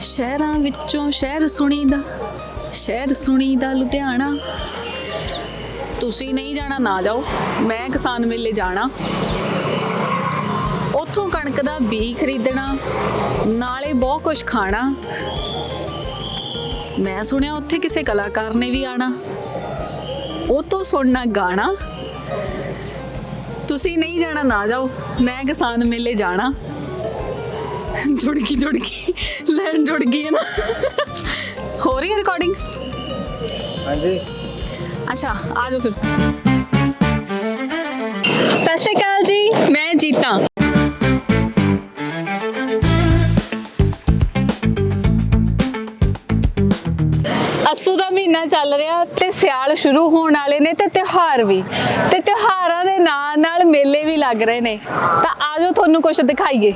ਸ਼ਹਿਰਾਂ ਵਿੱਚੋਂ ਸ਼ਹਿਰ ਸੁਣੀਦਾ ਸ਼ਹਿਰ ਸੁਣੀਦਾ ਲੁਧਿਆਣਾ। ਤੁਸੀਂ ਨਹੀਂ ਜਾਣਾ, ਨਾ ਜਾਓ। ਮੈਂ ਕਿਸਾਨ ਮੇਲੇ ਜਾਣਾ। ਉੱਥੋਂ ਕਣਕ ਦਾ ਬੀ ਖਰੀਦਣਾ, ਨਾਲੇ ਬਹੁਤ ਕੁਝ ਖਾਣਾ। ਮੈਂ ਸੁਣਿਆ ਉੱਥੇ ਕਿਸੇ ਕਲਾਕਾਰ ਨੇ ਵੀ ਆਣਾ। ਉਹ ਤੋਂ ਸੁਣਨਾ ਗਾਣਾ। ਤੁਸੀਂ ਨਹੀਂ ਜਾਣਾ, ਨਾ ਜਾਓ। ਮੈਂ ਕਿਸਾਨ ਮੇਲੇ ਜਾਣਾ। ਜੁੜ ਗਈ ਜੁੜ ਗਈ ਲੈਣ ਜੁੜ ਗਈ ਹੈ ਨਾ। ਹੋ ਰਹੀ ਹੈ ਰਿਕਾਰਡਿੰਗ ਹਾਂਜੀ। ਅੱਛਾ ਆ ਜਾਓ ਫਿਰ। ਸਤਿ ਸ਼੍ਰੀ ਅਕਾਲ ਜੀ ਮੈਂ ਜੀਤਾ। ਅਸੂ ਦਾ ਮਹੀਨਾ ਚੱਲ ਰਿਹਾ ਤੇ ਸਿਆਲ ਸ਼ੁਰੂ ਹੋਣ ਵਾਲੇ ਨੇ ਤੇ ਤਿਉਹਾਰ ਵੀ। ਤੇ ਤਿਉਹਾਰਾਂ ਦੇ ਨਾਲ ਨਾਲ ਮੇਲੇ ਵੀ ਲੱਗ ਰਹੇ ਨੇ। ਤਾਂ ਆਜੋ ਤੁਹਾਨੂੰ ਕੁਝ ਦਿਖਾਈਏ।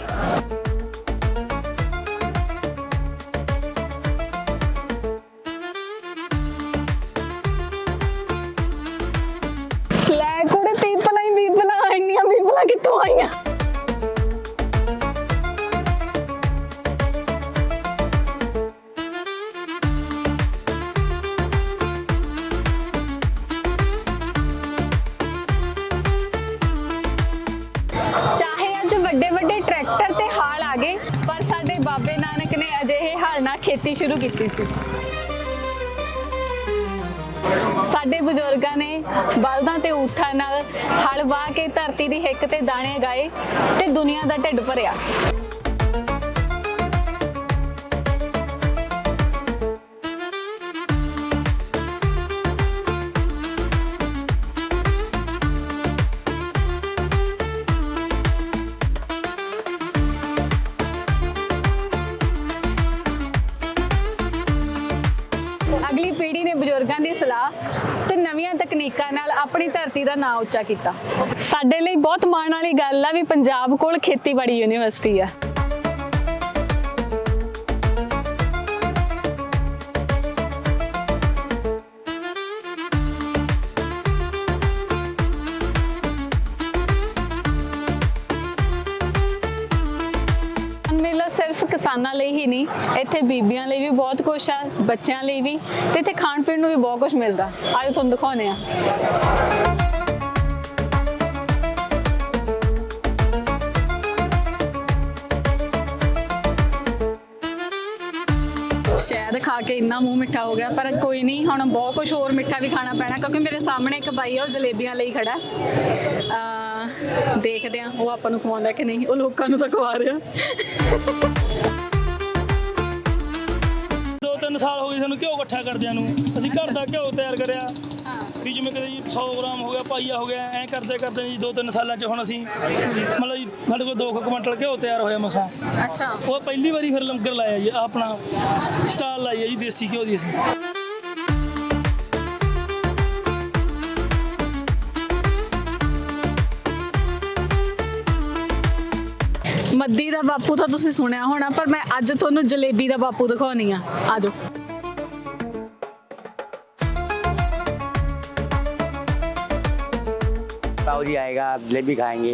ਅਜਿਹੇ ਨਾਲ ਖੇਤੀ ਸ਼ੁਰੂ ਕੀਤੀ ਸੀ। ਸਾਡੇ ਬਜ਼ੁਰਗਾਂ ਨੇ ਬਲਦਾਂ ਤੇ ਊਠਾਂ ਨਾਲ ਹਲ ਵਾਹ ਕੇ ਧਰਤੀ ਦੀ ਹਿੱਕ ਤੇ ਦਾਣੇ ਗਾਏ ਤੇ ਦੁਨੀਆ ਦਾ ਢਿੱਡ ਭਰਿਆ। ਬਜ਼ੁਰਗਾਂ ਤੇ ਨਵੀਆਂ ਤਕਨੀਕਾਂ ਨਾਲ ਆਪਣੀ ਧਰਤੀ ਦਾ ਨਾਂ ਉੱਚਾ ਕੀਤਾ। ਸਾਡੇ ਲਈ ਬਹੁਤ ਮਾਣ ਵਾਲੀ ਗੱਲ ਆ ਵੀ ਪੰਜਾਬ ਕੋਲ ਖੇਤੀਬਾੜੀ ਯੂਨੀਵਰਸਿਟੀ ਆ। ਮੇਲਾ ਸਿਰਫ ਕਿਸਾਨਾਂ ਲਈ ਹੀ ਨਹੀਂ, ਇੱਥੇ ਬੀਬੀਆਂ ਲਈ ਵੀ ਬਹੁਤ ਕੁਝ ਆ, ਬੱਚਿਆਂ ਲਈ ਵੀ ਤੇ ਇੱਥੇ ਖਾਣ ਪੀਣ ਨੂੰ ਵੀ ਬਹੁਤ ਕੁਝ ਮਿਲਦਾ। ਆਜੋ ਤੁਹਾਨੂੰ ਦਿਖਾਉਂਦੇ ਆ ਸ਼ਾਇਦ ਖਾ ਕੇ ਇੰਨਾ ਮੂੰਹ ਮਿੱਠਾ ਹੋ ਗਿਆ, ਪਰ ਕੋਈ ਨਹੀਂ, ਹੁਣ ਬਹੁਤ ਕੁਝ ਹੋਰ ਮਿੱਠਾ ਵੀ ਖਾਣਾ ਪੈਣਾ, ਕਿਉਂਕਿ ਮੇਰੇ ਸਾਹਮਣੇ ਇੱਕ ਬਾਈ ਉਹ ਜਲੇਬੀਆਂ ਲਈ ਖੜਾ। ਆ ਦੇਖਦੇ ਆ ਉਹ ਆਪਾਂ ਨੂੰ ਖਵਾਉਂਦਾ ਕਿ ਨਹੀਂ, ਉਹ ਲੋਕਾਂ ਨੂੰ ਤਾਂ ਖਵਾ ਰਿਹਾ। ਤਿੰਨ ਸਾਲ ਹੋ ਗਏ ਸਾਨੂੰ ਘਿਓ ਇਕੱਠਾ ਕਰਦਿਆਂ ਨੂੰ। ਅਸੀਂ ਘਰ ਦਾ ਘਿਓ ਤਿਆਰ ਕਰਿਆ। ਵੀ ਜਿਵੇਂ ਕਦੇ ਜੀ 100 ਗ੍ਰਾਮ ਹੋ ਗਿਆ ਪਾਈਆ ਹੋ ਗਿਆ ਐਂ ਕਰਦੇ ਕਰਦੇ ਜੀ ਦੋ ਤਿੰਨ ਸਾਲਾਂ 'ਚ ਹੁਣ ਅਸੀਂ ਮਤਲਬ ਜੀ ਸਾਡੇ ਕੋਲ 2 ਕੁਇੰਟਲ ਘਿਓ ਤਿਆਰ ਹੋਇਆ ਮਸਾਂ। ਅੱਛਾ। ਉਹ ਪਹਿਲੀ ਵਾਰੀ ਫਿਰ ਲੰਗਰ ਲਾਇਆ ਜੀ ਆਪਣਾ ਸਟਾਲ ਲਾਈ ਹੈ ਜੀ ਦੇਸੀ ਘਿਓ ਦੀ ਅਸੀਂ। ਮੱਦੀ ਦਾ ਬਾਪੂ ਤਾਂ ਤੁਸੀਂ ਸੁਣਿਆ ਹੋਣਾ ਪਰ ਮੈਂ ਅੱਜ ਤੁਹਾਨੂੰ ਜਲੇਬੀ ਦਾ ਬਾਪੂ ਦਿਖਾਉਣੀ ਆ ਆਜੋ ताऊ जी आएगा जलेबी खाएंगे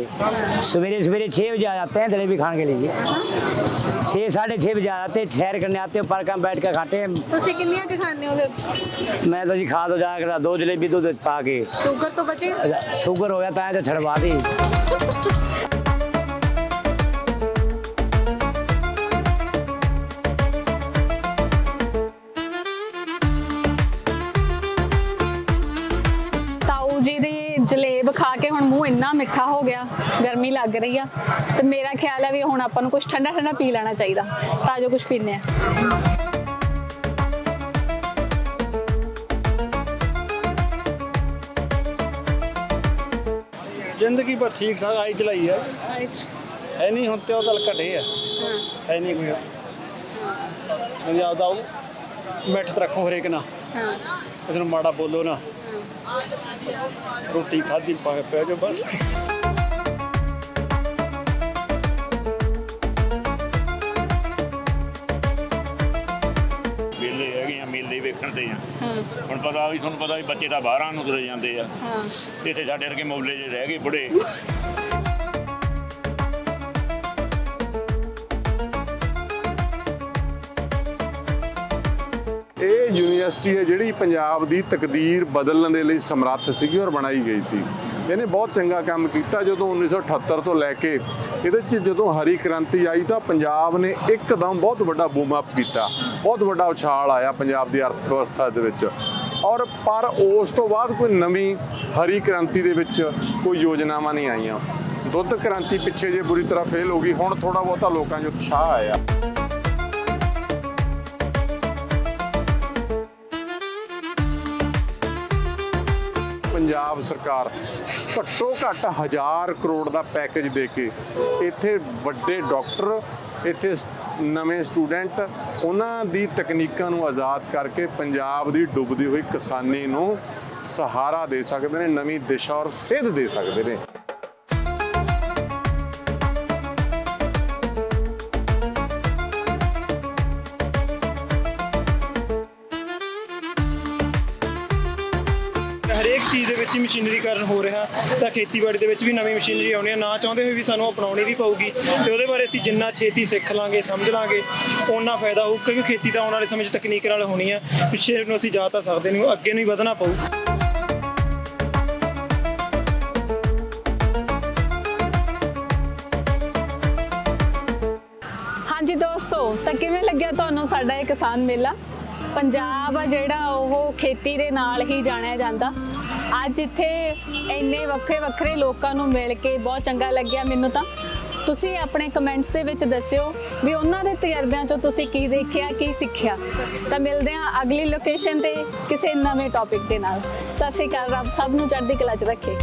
सवेरे सवेरे छः बजे आ जाते हैं जलेबी खाने के लिए छः साढ़े छः बजे आ जाते हैं सैर करने आते हैं पार्क में बैठ कर खाते हैं ਤੁਸੀਂ ਕਿੰਨੀਆਂ ਕੁ ਖਾਂਦੇ ਹੋ ਫਿਰ मैं तो जी खा तो जाकर दो जलेबी दूध पा के ਸ਼ੂਗਰ ਤੋਂ ਬਚੇ शुगर हो जाता है तो छड़वा दी ਜਲੇਬ ਖਾ ਕੇ ਹੁਣ ਮੂੰਹ ਇੰਨਾ ਮਿੱਠਾ ਹੋ ਗਿਆ ਗਰਮੀ ਲੱਗ ਰਹੀ ਆ। ਤੇ ਮੇਰਾ ਖਿਆਲ ਹੈ ਵੀ ਹੁਣ ਆਪਾਂ ਨੂੰ ਕੁਝ ਠੰਡਾ ਠੰਡਾ ਪੀ ਲੈਣਾ ਚਾਹੀਦਾ ਤਾਂ ਜੋ ਕੁਝ ਪੀਨੇ ਆ। ਜ਼ਿੰਦਗੀ ਪਰ ਠੀਕ ਠਾਕ ਆਈ ਚਲਾਈ ਹੈ ਹੈ ਨਹੀਂ ਹੁਣ ਤੇ ਉਹ ਤਾਂ ਘਟੇ ਆ। ਹੈ। ਨਹੀਂ ਕੋਈ। ਪੰਜਾਬ ਦਾ ਮਿੱਠ ਤੇ ਰੱਖੋ ਹਰੇਕ ਨਾਲ। ਹਾਂ। ਕਿਸੇ ਨੂੰ ਮਾੜਾ ਬੋਲੋ ਨਾ। ਰੋਟੀ ਖਾਧੀ ਪਾ ਕੇ ਪੈ ਜਾਓ ਬਸ। ਮੇਲੇ ਹੈਗੇ ਆ ਮੇਲੇ ਵੇਖਣ ਤੇ ਆ। ਹੁਣ ਪਤਾ ਵੀ ਤੁਹਾਨੂੰ ਪਤਾ ਵੀ ਬੱਚੇ ਤਾਂ ਬਾਹਰਾਂ ਨੂੰ ਤੁਰੇ ਜਾਂਦੇ ਆ। ਹਾਂ। ਇੱਥੇ ਸਾਡੇ ਵਰਗੇ ਮੌਲੇ ਜੇ ਰਹਿ ਗਏ ਬੁੜੇ ਯੂਨੀਵਰਸਿਟੀ ਹੈ ਜਿਹੜੀ ਪੰਜਾਬ ਦੀ ਤਕਦੀਰ ਬਦਲਣ ਦੇ ਲਈ ਸਮਰੱਥ ਸੀਗੀ ਔਰ ਬਣਾਈ ਗਈ ਸੀ। ਇਹਨੇ ਬਹੁਤ ਚੰਗਾ ਕੰਮ ਕੀਤਾ ਜਦੋਂ 1978 ਤੋਂ ਲੈ ਕੇ ਇਹਦੇ 'ਚ ਜਦੋਂ ਹਰੀ ਕ੍ਰਾਂਤੀ ਆਈ ਤਾਂ ਪੰਜਾਬ ਨੇ ਇੱਕਦਮ ਬਹੁਤ ਵੱਡਾ ਬੂਮ ਅਪ ਕੀਤਾ। ਬਹੁਤ ਵੱਡਾ ਉਛਾਲ ਆਇਆ ਪੰਜਾਬ ਦੀ ਅਰਥ ਵਿਵਸਥਾ ਦੇ ਵਿੱਚ। ਔਰ ਪਰ ਉਸ ਤੋਂ ਬਾਅਦ ਕੋਈ ਨਵੀਂ ਹਰੀ ਕ੍ਰਾਂਤੀ ਦੇ ਵਿੱਚ ਕੋਈ ਯੋਜਨਾਵਾਂ ਨਹੀਂ ਆਈਆਂ। ਦੁੱਧ ਕ੍ਰਾਂਤੀ ਪਿੱਛੇ ਜੇ ਬੁਰੀ ਤਰ੍ਹਾਂ ਫੇਲ ਹੋ ਗਈ, ਹੁਣ ਥੋੜਾ ਬਹੁਤਾ ਲੋਕਾਂ 'ਚ ਉਤਸ਼ਾਹ ਆਇਆ। ਪੰਜਾਬ ਸਰਕਾਰ ਘੱਟੋ ਘੱਟ 1000 ਕਰੋੜ ਦਾ ਪੈਕੇਜ ਦੇ ਕੇ ਇੱਥੇ ਵੱਡੇ ਡਾਕਟਰ ਇੱਥੇ ਨਵੇਂ ਸਟੂਡੈਂਟ ਉਹਨਾਂ ਦੀ ਤਕਨੀਕਾਂ ਨੂੰ ਆਜ਼ਾਦ ਕਰਕੇ ਪੰਜਾਬ ਦੀ ਡੁੱਬਦੀ ਹੋਈ ਕਿਸਾਨੀ ਨੂੰ ਸਹਾਰਾ ਦੇ ਸਕਦੇ ਨੇ, ਨਵੀਂ ਦਿਸ਼ਾ ਔਰ ਸੇਧ ਦੇ ਸਕਦੇ ਨੇ। ਚੀਜ਼ ਦੇ ਵਿੱਚ ਹੀ ਮਸ਼ੀਨਰੀਕਰਨ ਹੋ ਰਿਹਾ, ਤਾਂ ਖੇਤੀਬਾੜੀ ਦੇ ਵਿੱਚ ਵੀ ਨਵੀਂ ਮਸ਼ੀਨਰੀ ਆਉਣੀ ਹੈ। ਨਾ ਚਾਹੁੰਦੇ ਹੋਏ ਵੀ ਸਾਨੂੰ ਅਪਣਾਉਣੀ ਵੀ ਪਊਗੀ ਤੇ ਉਹਦੇ ਬਾਰੇ ਅਸੀਂ ਜਿੰਨਾ ਛੇਤੀ ਸਿੱਖ ਲਾਂਗੇ, ਸਮਝ ਲਾਂਗੇ, ਓਨਾ ਫਾਇਦਾ ਹੋਊ, ਕਿਉਂਕਿ ਖੇਤੀ ਤਾਂ ਆਉਣ ਵਾਲੇ ਸਮੇਂ 'ਚ ਤਕਨੀਕ ਨਾਲ ਹੋਣੀ ਹੈ। ਪਿੱਛੇ ਨੂੰ ਅਸੀਂ ਜਾ ਤਾਂ ਸਕਦੇ ਨਹੀਂ, ਅੱਗੇ ਨੂੰ ਹੀ ਵਧਣਾ ਪਊ। ਹਾਂਜੀ ਦੋਸਤੋ, ਤਾਂ ਕਿਵੇਂ ਲੱਗਿਆ ਤੁਹਾਨੂੰ ਸਾਡਾ ਇਹ ਕਿਸਾਨ ਮੇਲਾ? ਪੰਜਾਬ ਆ ਜਿਹੜਾ, ਉਹ ਖੇਤੀ ਦੇ ਨਾਲ ਹੀ ਜਾਣਿਆ ਜਾਂਦਾ। ਅੱਜ ਇੱਥੇ ਇੰਨੇ ਵੱਖਰੇ ਵੱਖਰੇ ਲੋਕਾਂ ਨੂੰ ਮਿਲ ਕੇ ਬਹੁਤ ਚੰਗਾ ਲੱਗਿਆ ਮੈਨੂੰ ਤਾਂ। ਤੁਸੀਂ ਆਪਣੇ ਕਮੈਂਟਸ ਦੇ ਵਿੱਚ ਦੱਸਿਓ ਵੀ ਉਹਨਾਂ ਦੇ ਤਜਰਬਿਆਂ ਚੋਂ ਤੁਸੀਂ ਕੀ ਦੇਖਿਆ, ਕੀ ਸਿੱਖਿਆ? ਤਾਂ ਮਿਲਦੇ ਹਾਂ ਅਗਲੀ ਲੋਕੇਸ਼ਨ ਤੇ ਕਿਸੇ ਨਵੇਂ ਟੌਪਿਕ ਦੇ ਨਾਲ। ਸਤਿ ਸ਼੍ਰੀ ਅਕਾਲ, ਰੱਬ ਸਭ ਨੂੰ ਚੜ੍ਹਦੀ ਕਲਾ 'ਚ ਰੱਖੇ।